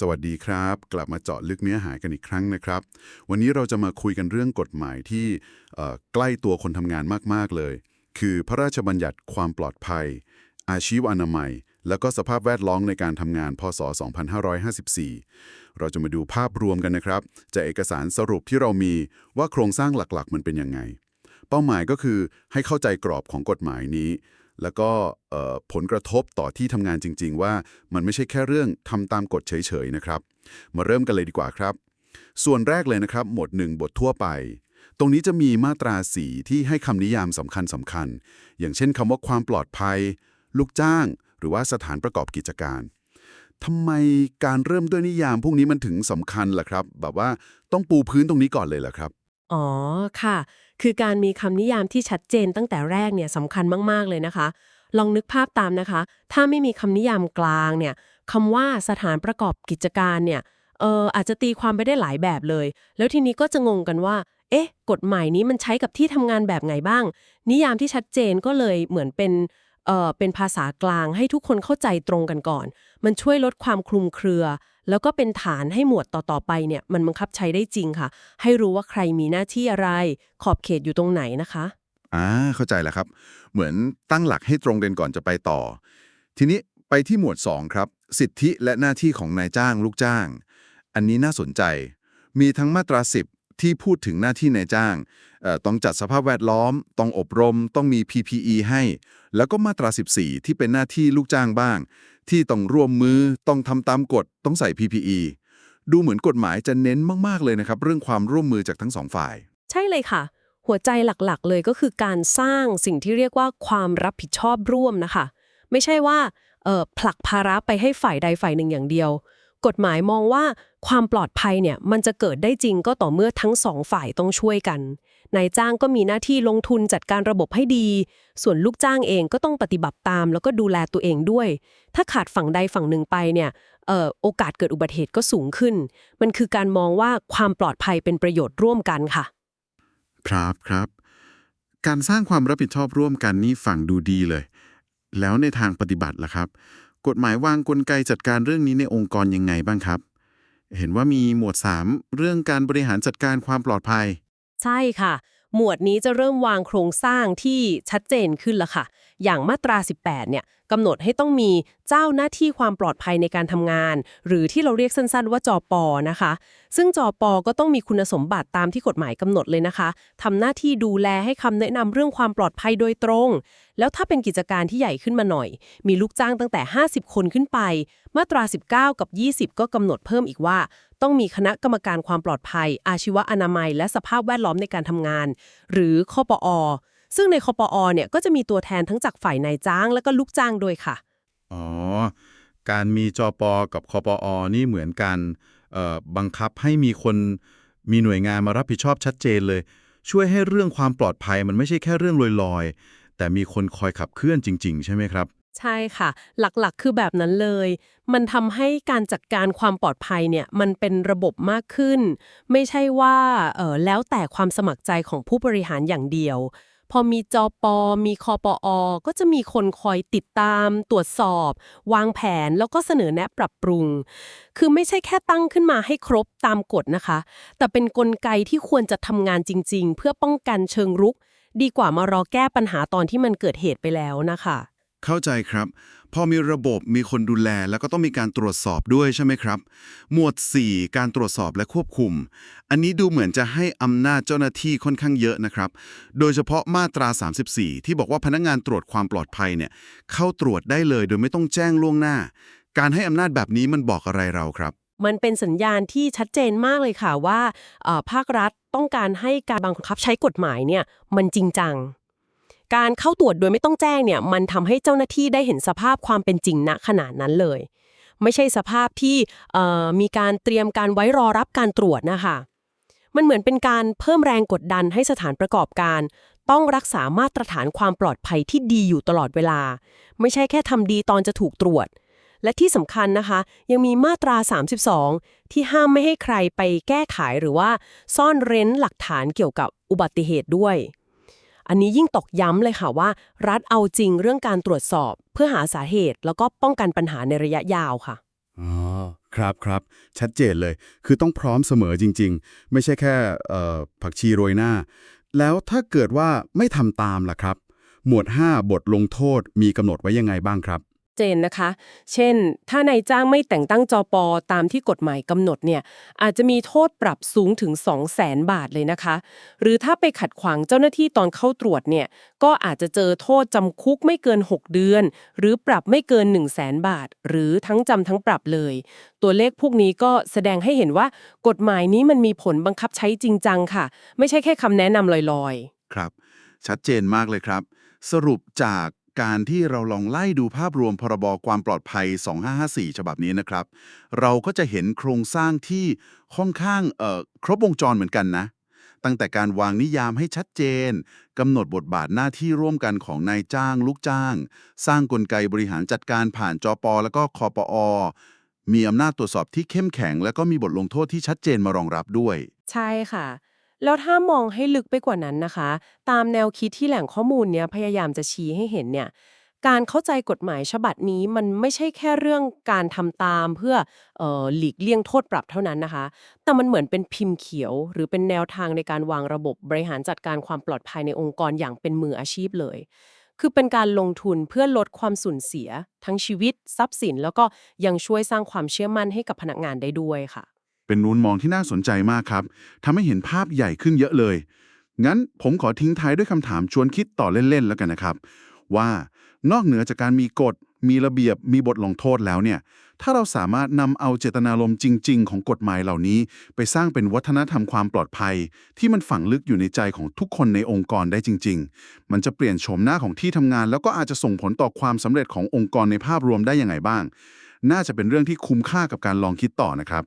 สวัสดีครับ กลับมาเจาะลึกเนื้อหากันอีกครั้งนะครับ วันนี้เราจะมาคุยกันเรื่องกฎหมายที่ใกล้ตัวคนทำงานมาก ๆ เลย คือพระราชบัญญัติความปลอดภัย อาชีวอนามัย แล้วก็สภาพแวดล้อมในการทำงาน พศ 2554 เราจะมาดูภาพรวมกันนะครับ จากเอกสารสรุปที่เรามีว่าโครงสร้างหลักๆ มันเป็นยังไง เป้าหมายก็คือให้เข้าใจกรอบของกฎหมายนี้ แล้วก็ผลกระทบต่อที่ทำงานจริง ๆ ว่ามันไม่ใช่แค่เรื่องทำตามกฎเฉย ๆ นะครับ มาเริ่มกันเลยดีกว่าครับ ส่วนแรกเลยนะครับ หมวดหนึ่งบททั่วไป ตรงนี้จะมีมาตราสีที่ให้คำนิยามสำคัญสำคัญ อย่างเช่นคำว่าความปลอดภัย ลูกจ้าง หรือว่าสถานประกอบกิจการทำไมการเริ่มด้วยนิยามพวกนี้มันถึงสำคัญล่ะครับ แบบว่าต้องปูพื้นตรงนี้ก่อนเลยเหรอครับ อ๋อค่ะ คือการมีคำนิยามที่ชัดเจนตั้งแต่แรกเนี่ยสำคัญมากๆเลยนะคะ ลองนึกภาพตามนะคะ ถ้าไม่มีคำนิยามกลางเนี่ยคำว่าสถานประกอบกิจการเนี่ยเอออาจจะตีความไปได้หลายแบบเลย แล้วทีนี้ก็จะงงกันว่า เอ๊ะ กฎหมายนี้มันใช้กับที่ทำงานแบบไงบ้าง นิยามที่ชัดเจนก็เลยเหมือนเป็นเออเป็นภาษากลางให้ทุกคนเข้าใจตรงกันก่อน มันช่วยลดความคลุมเครือ แล้วก็เป็นฐานให้หมวดต่อๆไปเนี่ยมันบังคับใช้ได้จริงค่ะ ให้รู้ว่าใครมีหน้าที่อะไร ขอบเขตอยู่ตรงไหนนะคะอ่าเข้าใจแล้วครับ เหมือนตั้งหลักให้ตรงเด่นก่อนจะไปต่อ ทีนี้ไปที่หมวด 2 ครับ สิทธิและหน้าที่ของนายจ้างลูกจ้าง อันนี้น่าสนใจ มีทั้งมาตรา 10 ที่พูดถึงหน้าที่นายจ้าง ต้องจัดสภาพแวดล้อม ต้องอบรม ต้องมี PPE ให้ แล้วก็มาตรา 14 ที่เป็นหน้าที่ลูกจ้างบ้าง ที่ต้องร่วมมือ ต้องทำตามกฎ ต้องใส่ PPE ดูเหมือนกฎหมายจะเน้นมาก ๆ เลยนะครับ เรื่องความร่วมมือจากทั้งสองฝ่าย ใช่เลยค่ะ หัวใจหลักๆ เลยก็คือการสร้างสิ่งที่เรียกว่าความรับผิดชอบร่วมนะคะ ไม่ใช่ว่าผลักภาระไปให้ฝ่ายใดฝ่ายหนึ่งอย่างเดียว กฎหมายมองว่าความปลอดภัยเนี่ยมันจะเกิดได้จริงก็ต่อเมื่อทั้งสองฝ่ายต้องช่วยกัน นายจ้างก็มีหน้าที่ลงทุนจัดการระบบให้ดี ส่วนลูกจ้างเองก็ต้องปฏิบัติตาม แล้วก็ดูแลตัวเองด้วย ถ้าขาดฝั่งใดฝั่งหนึ่งไปเนี่ยเออโอกาสเกิดอุบัติเหตุก็สูงขึ้น มันคือการมองว่าความปลอดภัยเป็นประโยชน์ร่วมกันค่ะ ครับครับ การสร้างความรับผิดชอบร่วมกันนี่ฟังดูดีเลย แล้วในทางปฏิบัติล่ะครับ กฎหมายวางกลไกจัดการเรื่องนี้ในองค์กรยังไงบ้างครับ เห็นว่ามีหมวด 3 เรื่องการบริหารจัดการความปลอดภัย ใช่ค่ะ หมวดนี้จะเริ่มวางโครงสร้างที่ชัดเจนขึ้นล้วค่ะ อย่างมาตรา 18 เนี่ยกำหนดให้ต้องมีเจ้าหน้าที่ความปลอดภัยในการทำงาน หรือที่เราเรียกสั้นๆ ว่าจอปอนะคะ ซึ่งจอปอก็ต้องมีคุณสมบัติตามที่กฎหมายกำหนดเลยนะคะทำหน้าที่ดูแลให้คำแนะนำเรื่องความปลอดภัยโดยตรง แล้วถ้าเป็นกิจการที่ใหญ่ขึ้นมาหน่อย มีลูกจ้างตั้งแต่ 50 คนขึ้นไป มาตรา 19 กับ 20 ก็กำหนดเพิ่มอีกว่า ต้องมีคณะกรรมการความปลอดภัย อาชีวอนามัย และสภาพแวดล้อมในการทำงาน หรือคปอ ซึ่งในคปอเนี่ยก็จะมีตัวแทนทั้งจากฝ่ายนายจ้าง และก็ลูกจ้างด้วยค่ะ อ๋อ การมีจอปอกับคอปอนี่เหมือนกันเอ่อบังคับให้มีคนมีหน่วยงานมารับผิดชอบชัดเจนเลย ช่วยให้เรื่องความปลอดภัยมันไม่ใช่แค่เรื่องลอยๆ แต่มีคนคอยขับเคลื่อนจริง ๆ ใช่ไหมครับ ใช่ค่ะ หลักๆ คือแบบนั้นเลย มันทำให้การจัดการความปลอดภัยเนี่ยมันเป็นระบบมากขึ้น ไม่ใช่ว่าเออแล้วแต่ความสมัครใจของผู้บริหารอย่างเดียว พอมีจอปอมีคอปอ ก็จะมีคนคอยติดตาม ตรวจสอบ วางแผนแล้วก็เสนอแนะปรับปรุง คือไม่ใช่แค่ตั้งขึ้นมาให้ครบตามกฎนะคะ แต่เป็นนกลไกที่ควรจะทำงานจริง ๆ เพื่อป้องกันเชิงรุก ดีกว่ามารอแก้ปัญหาตอนที่มันเกิดเหตุไปแล้วนะคะ เข้าใจครับ พอมีระบบมีคนดูแลแล้วก็ต้องมีการตรวจสอบด้วยใช่ไหมครับ หมวด 4 การตรวจสอบและควบคุม อันนี้ดูเหมือนจะให้อำนาจเจ้าหน้าที่ค่อนข้างเยอะนะครับ โดยเฉพาะมาตรา 34 ที่บอกว่าพนักงานตรวจความปลอดภัยเนี่ยเข้าตรวจได้เลยโดยไม่ต้องแจ้งล่วงหน้า การให้อำนาจแบบนี้มันบอกอะไรเราครับมันเป็นสัญญาณที่ชัดเจนมากเลยค่ะว่าภาครัฐต้องการให้การบังคับใช้กฎหมายเนี่ยมันจริงจัง การเข้าตรวจโดยไม่ต้องแจ้งเนี่ยมันทำให้เจ้าหน้าที่ได้เห็นสภาพความเป็นจริงณขนาดนั้นเลย ไม่ใช่สภาพที่มีการเตรียมการไว้รอรับการตรวจนะคะมันเหมือนเป็นการเพิ่มแรงกดดันให้สถานประกอบการ ต้องรักษามาตรฐานความปลอดภัยที่ดีอยู่ตลอดเวลา ไม่ใช่แค่ทำดีตอนจะถูกตรวจ และที่สำคัญนะคะ ยังมีมาตรา 32 ที่ห้ามไม่ให้ใครไปแก้ไขหรือว่า ซ่อนเร้นหลักฐานเกี่ยวกับอุบัติเหตุด้วย อันนี้ยิ่งตอกย้ำเลยค่ะว่า รัฐเอาจริงเรื่องการตรวจสอบ เพื่อหาสาเหตุ แล้วก็ป้องกันปัญหาในระยะยาวค่ะอ๋อครับครับชัดเจนเลย คือต้องพร้อมเสมอจริง ๆ ไม่ใช่แค่ผักชีโรยหน้า แล้วถ้าเกิดว่าไม่ทำตามล่ะครับ หมวด 5 บทลงโทษมีกำหนดไว้ยังไงบ้างครับ เจนนะคะ เช่น ถ้านายจ้างไม่แต่งตั้งจอปอตามที่กฎหมายกำหนดเนี่ยอาจจะมีโทษปรับสูงถึง 2 0 0แสนบาทเลยนะคะ หรือถ้าไปขัดขวางเจ้าหน้าที่ตอนเข้าตรวจเนี่ยก็อาจจะเจอโทษจำคุกไม่เกิน 6 เดือน หรือปรับไม่เกิน 1 0 0 0 0แสนบาท หรือทั้งจำทั้งปรับเลย ตัวเลขพวกนี้ก็แสดงให้เห็นว่ากฎหมายนี้มันมีผลบังคับใช้จริงจังค่ะ ไม่ใช่แค่คำแนะนำลอยๆ ครับ ชัดเจนมากเลยครับ สรุปจาก การที่เราลองไล่ดูภาพรวมพรบความปลอดภัย 2554 ฉบับนี้นะครับ เราก็จะเห็นโครงสร้างที่ค่อนข้างครบวงจรเหมือนกันนะ ตั้งแต่การวางนิยามให้ชัดเจนกำหนดบทบาทหน้าที่ร่วมกันของนายจ้าง ลูกจ้าง สร้างกลไกบริหารจัดการผ่านจปแล้วก็คอปอ มีอำนาจตรวจสอบที่เข้มแข็ง และก็มีบทลงโทษที่ชัดเจนมารองรับด้วย ใช่ค่ะ แล้วถ้ามองให้ลึกไปกว่านั้นนะคะ ตามแนวคิดที่แหล่งข้อมูลเนี้ยพยายามจะชี้ให้เห็นเนี่ยการเข้าใจกฎหมายฉบับนี้มันไม่ใช่แค่เรื่องการทำตามเพื่อออหลีกเลี่ยงโทษปรับเท่านั้นนะคะ แต่มันเหมือนเป็นพิมพ์เขียว หรือเป็นแนวทางในการวางระบบบริหารจัดการความปลอดภัยในองค์กรอย่างเป็นมืออาชีพเลย คือเป็นการลงทุนเพื่อลดความสูญเสีย ทั้งชีวิต ทรัพย์สิน แล้วก็ยังช่วยสร้างความเชื่อมั่นให้กับพนักงานได้ด้วยค่ะ เป็นนูนมองที่น่าสนใจมากครับทำให้เห็นภาพใหญ่ขึ้นเยอะเลย งั้นผมขอทิ้งท้ายด้วยคำถามชวนคิดต่อเล่นๆแล้วกันนะครับ ว่านอกเหนือจากการมีกฎ มีระเบียบ มีบทลงโทษแล้วเนี่ย ถ้าเราสามารถนำเอาเจตนารมณ์จริง ๆ ของกฎหมายเหล่านี้ ไปสร้างเป็นวัฒนธรรมความปลอดภัย ที่มันฝังลึกอยู่ในใจของทุกคนในองค์กรได้จริง ๆ มันจะเปลี่ยนโฉมหน้าของที่ทำงาน แล้วก็อาจจะส่งผลต่อความสำเร็จขององค์กรในภาพรวมได้ยังไงบ้าง น่าจะเป็นเรื่องที่คุ้มค่ากับการลองคิดต่อนะครับ